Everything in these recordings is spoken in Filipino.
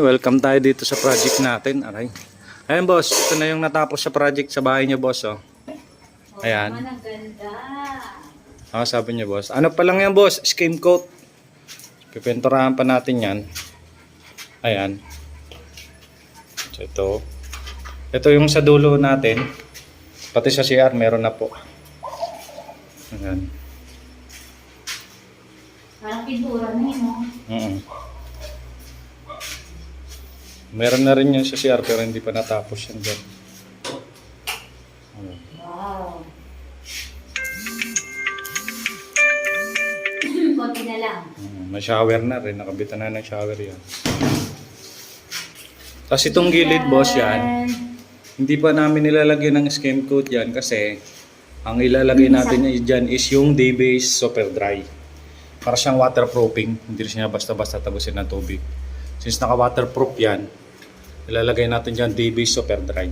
Welcome tayo dito sa project natin. Aray. Ayan boss, ito na yung natapos sa project sa bahay niyo boss. Oh. Ayan. Naman ang ganda. Ah, sabi niya boss. Ano pa lang yan boss? Skim coat. Pipinturahan pa natin yan. Ayan. So ito. Ito yung sa dulo natin. Pati sa CR meron na po. Ayan. Parang pintura na yun, no? Mm Meron na rin yan sa CR pero hindi pa natapos yan dyan. Wow. Konti na lang. Mm, May shower na rin. Nakabitan na ng shower yan. Tapos itong gilid boss yan. Hindi pa namin nilalagyan ng skim coat yan kasi ang ilalagay natin dyan is yung day-base super dry. Para siyang waterproofing. Hindi siya basta-basta tagusin ng tubig. Since naka-waterproof yan, ilalagay natin dyan day-base super dry.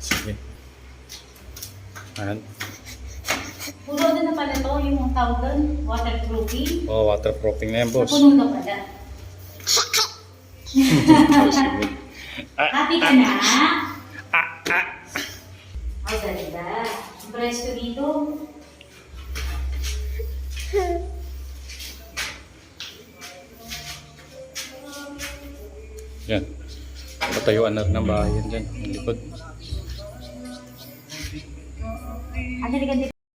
Sige. Ayan. Puno din na pala to, yung tawag doon, waterproofing. Oh, waterproofing na yan, boss. Napuno ka pala. Happy ka na? Ganda. Ang presko dito. Yan. Patayuan na rin ng bahay yan dyan. Ang likod. Ang